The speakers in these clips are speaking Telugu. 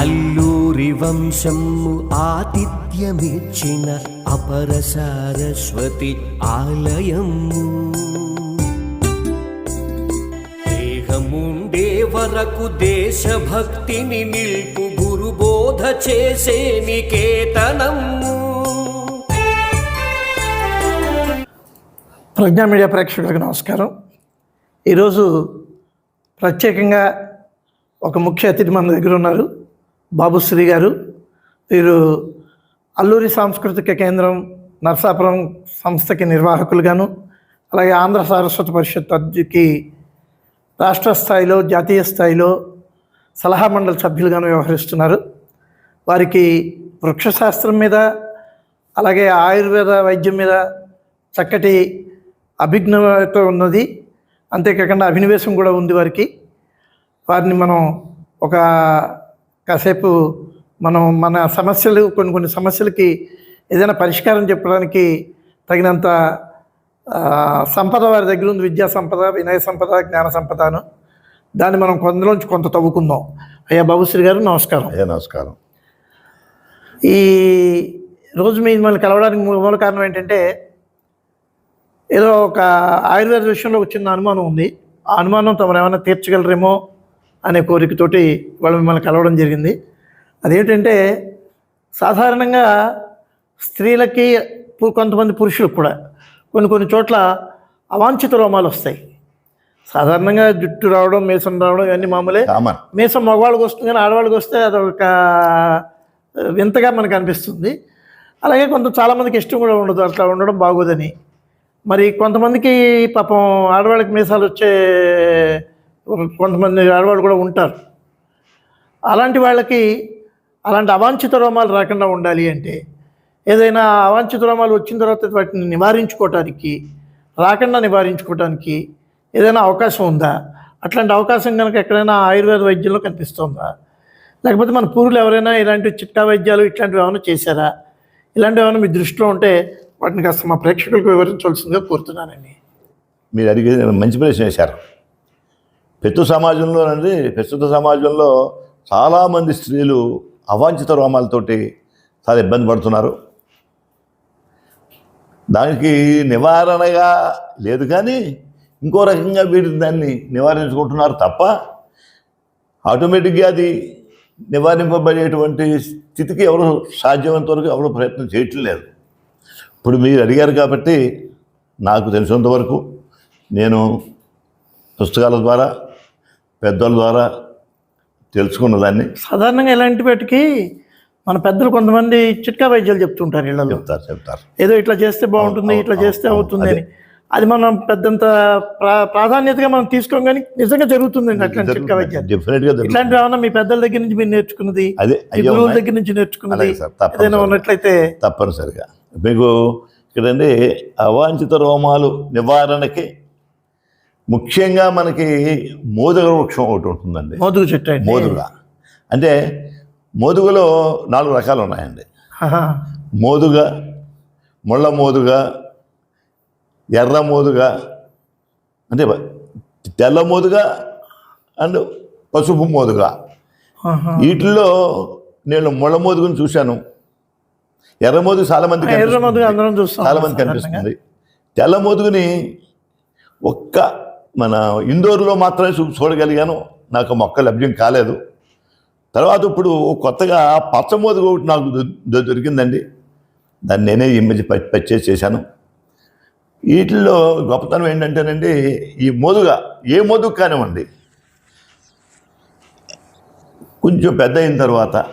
అల్లూరి వంశము ఆతిథ్యమిచ్చిన అపర సారస్వతి ఆలయము. దేహముండే వరకు దేశభక్తిని నిల్పు గురుబోధ చేసే నికేతనము ప్రజ్ఞా మీడియా ప్రేక్షకులకు నమస్కారం. ఈరోజు ప్రత్యేకంగా ఒక ముఖ్య అతిథి మన దగ్గర ఉన్నారు. బాబుశ్రీ గారు వీరు అల్లూరి సాంస్కృతిక కేంద్రం నర్సాపురం సంస్థకి నిర్వాహకులుగాను అలాగే ఆంధ్ర సారస్వత పరిషత్ అధ్యకి రాష్ట్ర స్థాయిలో జాతీయ స్థాయిలో సలహా మండలి సభ్యులుగాను వ్యవహరిస్తున్నారు. వారికి వృక్షశాస్త్రం మీద అలాగే ఆయుర్వేద వైద్యం మీద చక్కటి అభిజ్ఞత ఉన్నది. అంతేకాకుండా అభినవేశం కూడా ఉంది వారికి. వారిని మనం ఒక కాసేపు మనం మన సమస్యలు కొన్ని కొన్ని సమస్యలకి ఏదైనా పరిష్కారం చెప్పడానికి తగినంత సంపద వారి దగ్గర ఉంది విద్యా సంపద వినయ సంపద జ్ఞాన సంపదను. దాన్ని మనం కొందలోంచి కొంత తవ్వుకుందాం. అయ్యా బాబుశ్రీ గారు నమస్కారం. అయ్యా నమస్కారం. ఈ రోజు మిమ్మల్ని కలవడానికి మూ- మూల కారణం ఏంటంటే ఏదో ఒక ఆయుర్వేద విషయంలో ఒక చిన్న అనుమానం ఉంది. ఆ అనుమానం తమరు ఏమైనా తీర్చగలరేమో? అనే కోరికతోటి వాళ్ళు మిమ్మల్ని కలవడం జరిగింది. అదేంటంటే సాధారణంగా స్త్రీలకి కొంతమంది పురుషులకు కూడా కొన్ని కొన్ని చోట్ల అవాంఛిత రోమాలు వస్తాయి. సాధారణంగా జుట్టు రావడం మీసం రావడం ఇవన్నీ మామూలే. మీసం మగవాళ్ళకి వస్తుంది కానీ ఆడవాళ్ళకి వస్తే అదొక వింతగా మనకు అనిపిస్తుంది. అలాగే కొంత చాలామందికి ఇష్టం కూడా ఉండదు. అట్లా ఉండడం బాగోదని. మరి కొంతమందికి పాపం ఆడవాళ్ళకి మీసాలు వచ్చే కొంతమంది ఆడవాళ్ళు కూడా ఉంటారు. అలాంటి వాళ్ళకి అలాంటి అవాంఛిత రోమాలు రాకుండా ఉండాలి అంటే ఏదైనా అవాంఛిత రోమాలు వచ్చిన తర్వాత వాటిని నివారించుకోవటానికి రాకుండా నివారించుకోవటానికి ఏదైనా అవకాశం ఉందా? అట్లాంటి అవకాశం కనుక ఎక్కడైనా ఆయుర్వేద వైద్యంలో కనిపిస్తుందా? లేకపోతే మన పూర్వులు ఎవరైనా ఇలాంటి చిట్టా వైద్యాలు ఇట్లాంటివి ఏమైనా చేశారా? ఇలాంటివి ఏమైనా మీ దృష్టిలో ఉంటే వాటిని కాస్త మా ప్రేక్షకులకు వివరించవలసిందిగా కోరుతున్నానండి. మీరు అడిగి మంచి ప్రశ్న వేశారు. పెత్తు సమాజంలో అండి ప్రస్తుత సమాజంలో చాలామంది స్త్రీలు అవాంఛిత రోమాలతోటి చాలా ఇబ్బంది పడుతున్నారు. దానికి నివారణగా లేదు కానీ ఇంకో రకంగా వీటి దాన్ని నివారించుకుంటున్నారు తప్ప ఆటోమేటిక్గా అది నివారింపబడేటువంటి స్థితికి ఎవరు సాధ్యమైనంత వరకు ఎవరు ప్రయత్నం చేయటం లేదు. ఇప్పుడు మీరు అడిగారు కాబట్టి నాకు తెలిసినంత వరకు నేను పుస్తకాల ద్వారా పెద్దల ద్వారా తెలుసుకున్న దాన్ని సాధారణంగా ఇలాంటి వాటికి మన పెద్దలు కొంతమంది చిట్కా వైద్యాలు చెప్తుంటారు ఇళ్ళలో. చెప్తారు చెప్తారు. ఏదో ఇట్లా చేస్తే బాగుంటుంది ఇట్లా చేస్తే అవుతుంది. అని అది. మనం పెద్దంత ప్రా- ప్రాధాన్యతగా మనం తీసుకోం కానీ నిజంగా జరుగుతుందండి అట్లాంటి చిట్కా వైద్యాలు. డెఫినెట్గా ఇట్లాంటివి ఏమన్నా మీ పెద్దల దగ్గర నుంచి మీరు నేర్చుకున్నది? అదే గురువుల. దగ్గర నుంచి నేర్చుకున్నది. ఏదైనా ఉన్నట్లయితే తప్పనిసరిగా. మీకు ఇక్కడండి అవాంఛిత రోమాలు నివారణకి ముఖ్యంగా మనకి మోదుగ వృక్షం ఒకటి ఉంటుందండి. మోదుగు చెట్టు మోదుగ. అంటే మోదుగలో నాలుగు రకాలు ఉన్నాయండి. మోదుగ ముళ్ళ మోదుగ ఎర్ర మోదుగ అంటే తెల్ల మోదుగ అండ్ పసుపు మోదుగ. వీటిల్లో నేను ముళ్ళ మోదుగుని చూశాను. ఎర్ర మోదుగు చాలా మంది చాలా మంది కనిపిస్తుంది తెల్ల మోదుగుని ఒక్క మన ఇందోర్లో మాత్రమే చూ చూడగలిగాను. నాకు మొక్క లభ్యం కాలేదు. తర్వాత ఇప్పుడు కొత్తగా పచ్చమోదుగు ఒకటి నాకు దొరికిందండి. దాన్ని నేనే ఈ మధ్య ప- పర్చేస్ చేశాను. వీటిల్లో గొప్పతనం ఏంటంటేనండి ఈ మోదుగ ఏ మోదుగు కానివ్వండి కొంచెం పెద్ద అయిన తర్వాత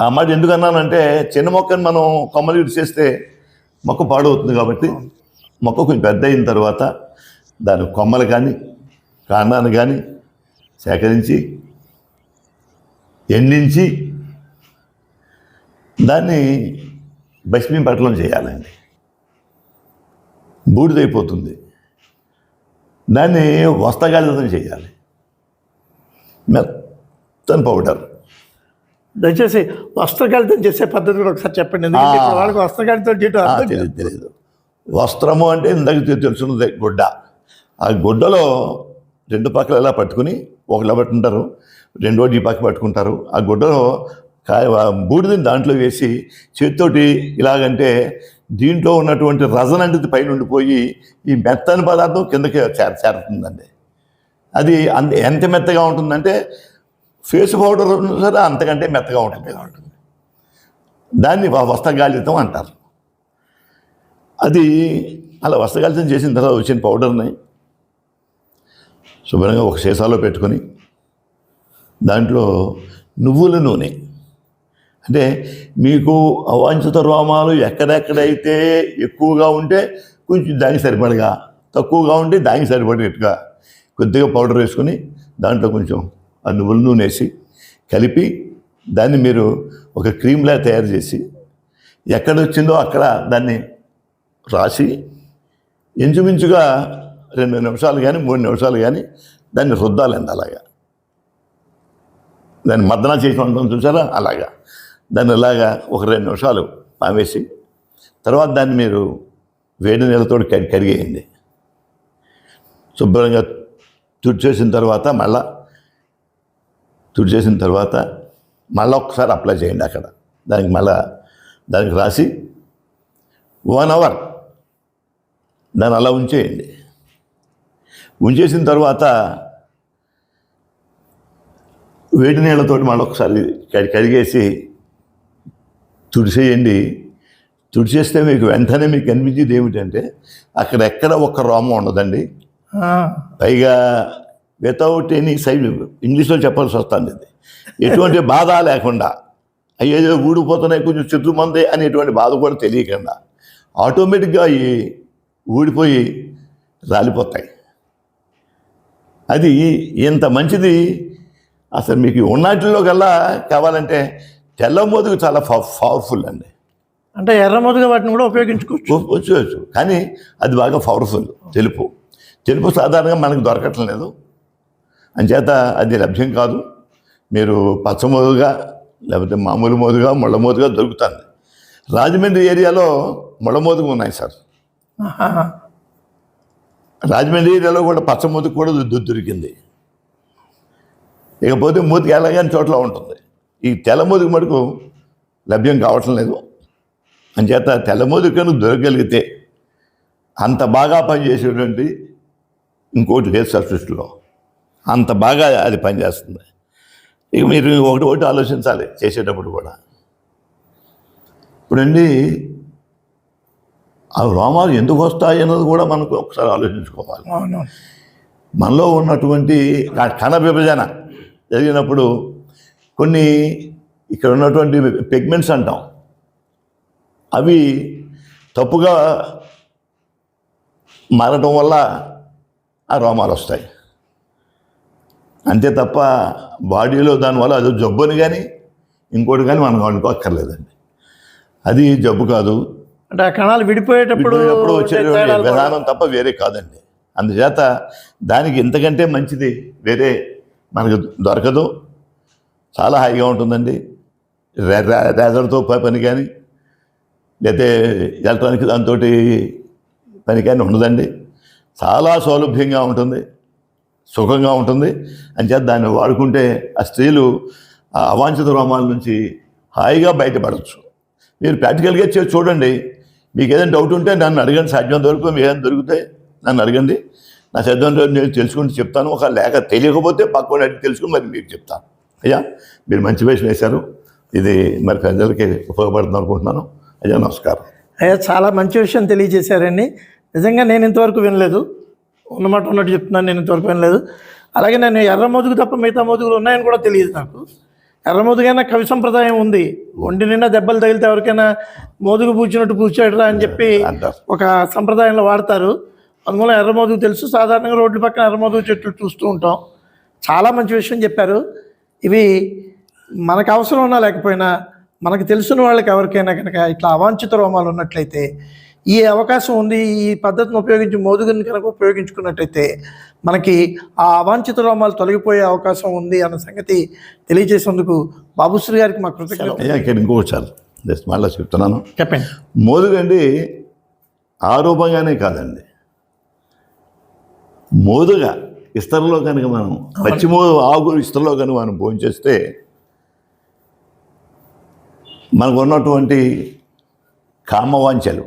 ఆ మాట ఎందుకన్నానంటే చిన్న మొక్కని మనం కొమ్మలు చేస్తే మొక్క పాడవుతుంది కాబట్టి మొక్క కొంచెం పెద్ద అయిన తర్వాత దాని కొమ్మలు కానీ కాండాన్ని కానీ సేకరించి ఎండించి దాన్ని భస్మీ పట్టణం చేయాలండి. బూడిదైపోతుంది. దాన్ని వస్త్రగాలితం చేయాలి. మెత్తని పౌడర్. దయచేసి వస్త్రకాళితం చేసే పద్ధతి కూడా ఒకసారి చెప్పండి. వాళ్ళకి వస్త్రకాళితం చేయటం. తెలియదు వస్త్రము అంటే ఇందాక తెలుసున్నది గుడ్డ. ఆ గుడ్డలో రెండు పక్కల ఇలా పట్టుకుని ఒకళ్ళు పట్టుకుంటారు రెండో ఈ పక్క పట్టుకుంటారు. ఆ గుడ్డలో కాయ బూడిదని దాంట్లో వేసి చేతితోటి ఇలాగంటే దీంట్లో ఉన్నటువంటి రజన అనేది పైన ఉండిపోయి ఈ మెత్తని పదార్థం కిందకి చేర చేరుతుందండి. అది అంత ఎంత మెత్తగా ఉంటుందంటే ఫేస్ పౌడర్ సరే అంతకంటే మెత్తగా ఉంటుంది ఉంటుంది. దాన్ని వస్త్రగాలితం అంటారు. అది అలా వస్త్రగాలితం చేసిన తర్వాత వచ్చిన పౌడర్ని శుభ్రంగా ఒక సీసాలో పెట్టుకొని దాంట్లో నువ్వుల నూనె. అంటే మీకు అవాంఛిత రోమాలు ఎక్కడెక్కడైతే ఎక్కువగా ఉంటే కొంచెం దానికి సరిపడగా తక్కువగా ఉంటే దానికి సరిపడేట్టుగా కొద్దిగా పౌడర్ వేసుకొని దాంట్లో కొంచెం ఆ నువ్వుల నూనె వేసి కలిపి దాన్ని మీరు ఒక క్రీమ్లా తయారు చేసి ఎక్కడ వచ్చిందో అక్కడ దాన్ని రాసి ఇంచుమించుగా రెండు నిమిషాలు కానీ మూడు నిమిషాలు కానీ దాన్ని రుద్దాలండి అలాగా. దాన్ని మద్దన చేసి ఉంటాం చూసారా? అలాగా. దాన్ని ఇలాగా ఒక రెండు నిమిషాలు పామేసి తర్వాత దాన్ని మీరు వేడి నీళ్ళతో కడి కడిగేయండి. శుభ్రంగా తుడిచేసిన తర్వాత మళ్ళా తుడిచేసిన తర్వాత మళ్ళీ ఒకసారి అప్లై చేయండి అక్కడ. దానికి మళ్ళా దానికి రాసి వన్ అవర్ దాన్ని అలా ఉంచేయండి. ఉంచేసిన తర్వాత వేడి నీళ్ళతోటి మళ్ళీ ఒకసారి కడి కడిగేసి తుడిసేయండి. తుడిచేస్తే మీకు వెంటనే మీకు కనిపించేది ఏమిటంటే అక్కడ ఎక్కడ ఒక్క రోమం ఉండదండి. పైగా వితౌట్ ఎనీ సైడ్ ఇంగ్లీష్లో చెప్పాల్సి వస్తుంది ఇది. ఎటువంటి బాధ లేకుండా అయ్యేదో ఊడిపోతున్నాయి కొంచెం చెట్టు మందే అనేటువంటి బాధ కూడా తెలియకుండా ఆటోమేటిక్గా అవి ఊడిపోయి రాలిపోతాయి. అది ఇంత మంచిది? అసలు మీకు ఉన్నటిలో కల్లా కావాలంటే తెల్ల మోదుగు చాలా పవర్ఫుల్ అండి. అంటే ఎర్రమోదుగా వాటిని కూడా ఉపయోగించుకోవచ్చు. వచ్చు వచ్చు కానీ అది బాగా పవర్ఫుల్ తెలుపు. తెలుపు సాధారణంగా మనకు దొరకటం లేదు. అంచేత అది లభ్యం కాదు. మీరు పచ్చమోదుగా లేకపోతే మామూలు మోదుగా ముళ్ళ మోదుగా దొరుకుతుంది. రాజమండ్రి ఏరియాలో ముళ్ళ మోదుగు ఉన్నాయి సార్. రాజమండ్రిలో రాజమండ్రి ఏరియాలో కూడా పచ్చమోదుగు కూడా దొ- దొరికింది. ఇకపోతే మూతికి ఎలాగని చోట్ల ఉంటుంది. ఈ తెల్ల మటుకు లభ్యం కావటం లేదు. అంచేత తెల్ల మోదుగు దొరకగలిగితే అంత బాగా పనిచేసేటువంటి ఇంకోటి లేదు సార్ అంత బాగా అది పనిచేస్తుంది. ఇక మీరు ఒకటి ఒకటి ఆలోచించాలి చేసేటప్పుడు కూడా. ఇప్పుడండి ఆ రోమాలు ఎందుకు వస్తాయి అన్నది కూడా మనకు ఒకసారి ఆలోచించుకోవాలి. మనలో ఉన్నటువంటి ఆ కణ విభజన జరిగినప్పుడు కొన్ని ఇక్కడ ఉన్నటువంటి పిగ్మెంట్స్ అంటాం. అవి తప్పుగా మారటం వల్ల ఆ రోమాలు వస్తాయి. అంతే తప్ప బాడీలో దానివల్ల అది జబ్బుని కానీ ఇంకోటి కానీ మనం అనుకోక్కర్లేదండి. అది జబ్బు కాదు. అంటే ఆ కణాలు విడిపోయేటప్పుడు విధానం తప్ప వేరే కాదండి. అందుచేత దానికి ఇంతకంటే మంచిది వేరే మనకు దొరకదు. చాలా హాయిగా ఉంటుందండి. రేజర్తో పని కానీ లేకపోతే ఎలక్ట్రానిక్ దాంతో పని కానీ ఉండదండి. చాలా సౌలభ్యంగా ఉంటుంది. సుఖంగా ఉంటుంది. అంచేత దాన్ని వాడుకుంటే ఆ స్త్రీలు ఆ అవాంఛిత రోమాల నుంచి హాయిగా బయటపడవచ్చు మీరు ప్రాక్టికల్గా చూడండి. మీకు ఏదైనా డౌట్ ఉంటే నన్ను అడగండి. సాధ్యం వరకు మీకు ఏదైనా దొరికితే నన్ను అడగండి. నా చదివిన నేను తెలుసుకుంటూ చెప్తాను. ఒక లేక తెలియకపోతే పక్కన అడిగి తెలుసుకుని మరి మీకు చెప్తాను. అయ్యా మీరు మంచి వేషం వేశారు. ఇది మరి ప్రజలకి ఉపయోగపడుతుంది అనుకుంటున్నాను. అయ్యా నమస్కారం. అయ్యా చాలా మంచి విషయం తెలియజేశారండి. నిజంగా నేను ఇంతవరకు వినలేదు. ఉన్నమాట ఉన్నట్టు చెప్తున్నాను నేను ఇంతవరకు వినలేదు. అలాగే నేను ఎర్ర మోదుగు తప్ప మిగతా మోదుగులు ఉన్నాయని కూడా తెలియదు నాకు. ఎర్ర మోదుగైనా కవి సంప్రదాయం ఉంది. ఒంటి నిండా దెబ్బలు తగిలితే ఎవరికైనా మోదుగు పూచినట్టు పూచాడురా అని చెప్పి ఒక సంప్రదాయంలో వాడతారు. అందువల్ల ఎర్ర మోదుగు తెలుసు. సాధారణంగా రోడ్ల పక్కన ఎర్ర మోదుగు చెట్లు చూస్తూ ఉంటాం. చాలా మంచి విషయం చెప్పారు. ఇవి మనకు అవసరం ఉన్నా లేకపోయినా మనకు తెలిసిన వాళ్ళకి ఎవరికైనా కనుక ఇట్లా అవాంఛిత రోమాలు ఉన్నట్లయితే ఈ అవకాశం ఉంది ఈ పద్ధతిని ఉపయోగించి మోదుగుని కనుక ఉపయోగించుకున్నట్టయితే మనకి ఆ అవాంఛిత రోమాలు తొలగిపోయే అవకాశం ఉంది అన్న సంగతి తెలియజేసేందుకు బాబుశ్రీ గారికి మా కృతజ్ఞత ఇక్కడ ఇంకొకటి సార్ జస్ట్ మళ్ళీ చెప్తున్నాను. చెప్పండి. మోదుగండి ఆరూపంగానే కాదండి. మోదుగా ఇస్తరులో కనుక మనం పశ్చిమ ఆకు ఇస్తరులో కనుక మనం భోంచేస్తే మనకు ఉన్నటువంటి కామవాంఛలు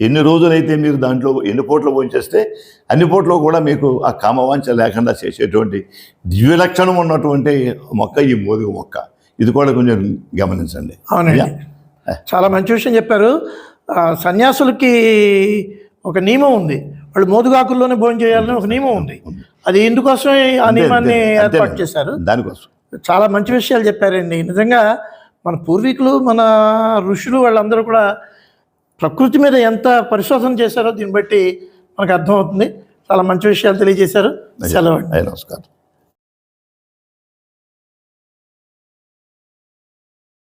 ఎన్ని రోజులైతే మీరు దాంట్లో ఎన్ని పూట్లు భోంచేస్తే అన్ని పూట్లో కూడా మీకు ఆ కామవాంఛ లేకుండా చేసేటువంటి దివ్యలక్షణం ఉన్నటువంటి మొక్క ఈ మోదుగు మొక్క. ఇది కూడా కొంచెం గమనించండి. అవునండి. చాలా మంచి విషయం చెప్పారు. సన్యాసులకి ఒక నియమం ఉంది. వాళ్ళు మోదుగాకుల్లోనే భోజనం చేయాలని ఒక నియమం ఉంది. అది ఇందుకోసమే ఆ నియమాన్ని ఏర్పాటు. చేశారు. దానికోసం. చాలా మంచి విషయాలు చెప్పారండి. నిజంగా మన పూర్వీకులు మన ఋషులు వాళ్ళందరూ కూడా ప్రకృతి మీద ఎంత పరిశోధన చేశారో దీన్ని బట్టి మనకు అర్థమవుతుంది. చాలా మంచి విషయాలు తెలియజేశారు. సెలవు నమస్కారం.